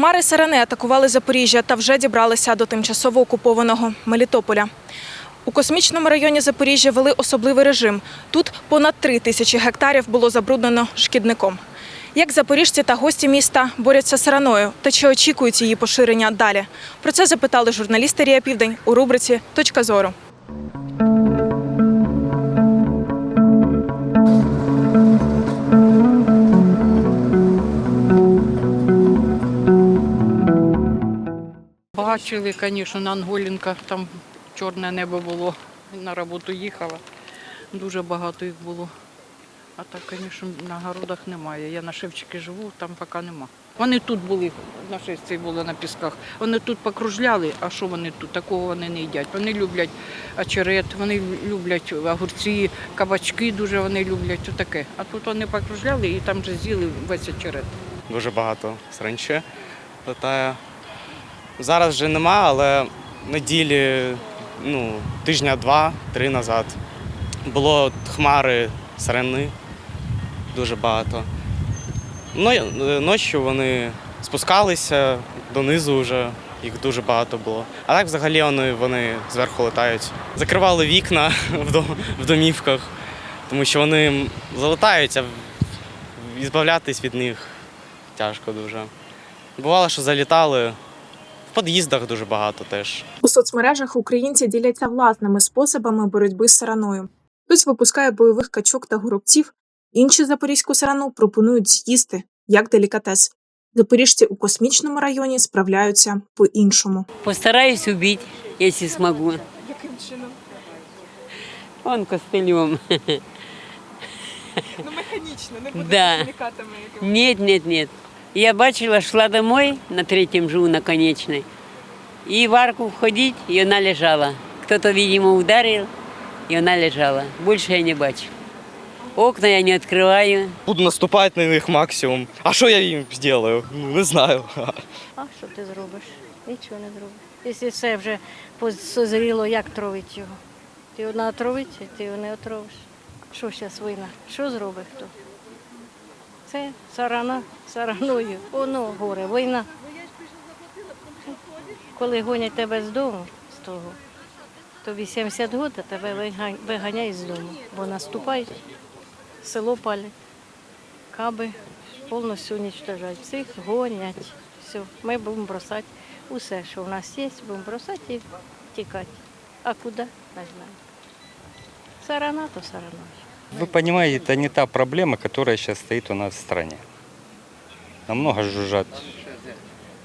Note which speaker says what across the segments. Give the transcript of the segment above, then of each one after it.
Speaker 1: Хмари сирени атакували Запоріжжя та вже дібралися до тимчасово окупованого Мелітополя. У космічному районі Запоріжжя вели особливий режим. Тут понад три тисячі гектарів було забруднено шкідником. Як запоріжці та гості міста борються з сараною та чи очікують її поширення далі? Про це запитали журналісти Рія Південь у рубриці Точка зору.
Speaker 2: Бачили, звісно, на Анголінках там чорне небо було. На роботу їхала. Дуже багато їх було. А так, звісно, на городах немає. Я на Шевчики живу, там поки нема. Вони тут були, на шесті були на пісках. Вони тут покружляли, а що вони тут? Такого вони не їдять. Вони люблять очерет, вони люблять огурці, кабачки дуже вони люблять. Таке. А тут вони покружляли і там вже з'їли весь очерет.
Speaker 3: дуже багато саранчі летає. Зараз вже нема, але неділі, ну, тижня два-три назад було хмари сарани дуже багато. Ну, е, ночі вони спускалися донизу вже, їх дуже багато було. А так взагалі вони, вони зверху летають. Закривали вікна в домівках, тому що вони залетають, а відбавлятись від них тяжко дуже. Бувало, що залітали. В під'їздах дуже багато теж.
Speaker 1: У соцмережах українці діляться власними способами боротьби з сараною. Хтось випускає бойових качок та горобців, інші запорізьку сарану пропонують з'їсти як делікатес. Запоріжці у космічному районі справляються по-іншому.
Speaker 4: Постараюсь убить, если смогу.
Speaker 1: Яким чином?
Speaker 4: Он костылем.
Speaker 1: Ну механічно, не
Speaker 4: буде Да.
Speaker 1: хімікатами
Speaker 4: Нет, нет, нет. Я бачила, шла домой на третьем живу на конечной. И в арку входить, и она лежала. Кто-то, видимо, ударил, и она лежала. Больше я не бачу. Окна я не открываю.
Speaker 3: Буду наступати на них максимум. А що я їм зроблю? Ну, не знаю.
Speaker 5: А що ти зробиш? Нічого не зробиш. Якщо все вже созріло, як травить його? Ти його отравить, ти його не отравиш. Що зараз війна? Що зробить хто? Це сарана сараною. Воно горе, війна. Коли гонять тебе з дому, з того, тобі 70 років, тебе виганяють з дому, бо наступають, село палять, каби повністю уничтожають. Всіх гонять. Все, ми будемо бросати усе, що в нас є, будемо бросати і тікати. А куди? Не знаю. Сарана то сарана.
Speaker 6: Вы понимаете, это не та проблема, которая сейчас стоит у нас в стране. Намного жужжат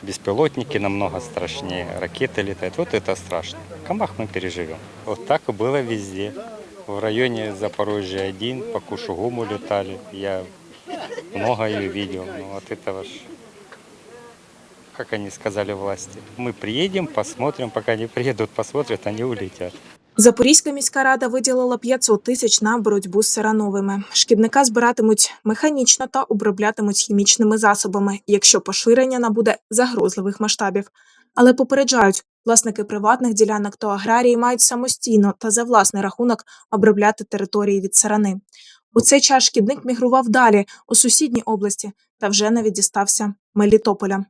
Speaker 6: беспилотники, намного страшнее. Ракеты летают. Вот это страшно. Камах мы переживем. Вот так и было везде. В районе Запорожья один, по Кушугуму летали. Я много ее видел. Ну вот это ваш как они сказали власти, мы приедем, посмотрим, пока они приедут, посмотрят, они улетят.
Speaker 1: Запорізька міська рада виділила 500 тисяч на боротьбу з сарановими. Шкідника збиратимуть механічно та оброблятимуть хімічними засобами, якщо поширення набуде загрозливих масштабів. Але попереджають, власники приватних ділянок та аграрії мають самостійно та за власний рахунок обробляти території від сарани. У цей час шкідник мігрував далі у сусідній області та вже навіть дістався Мелітополя.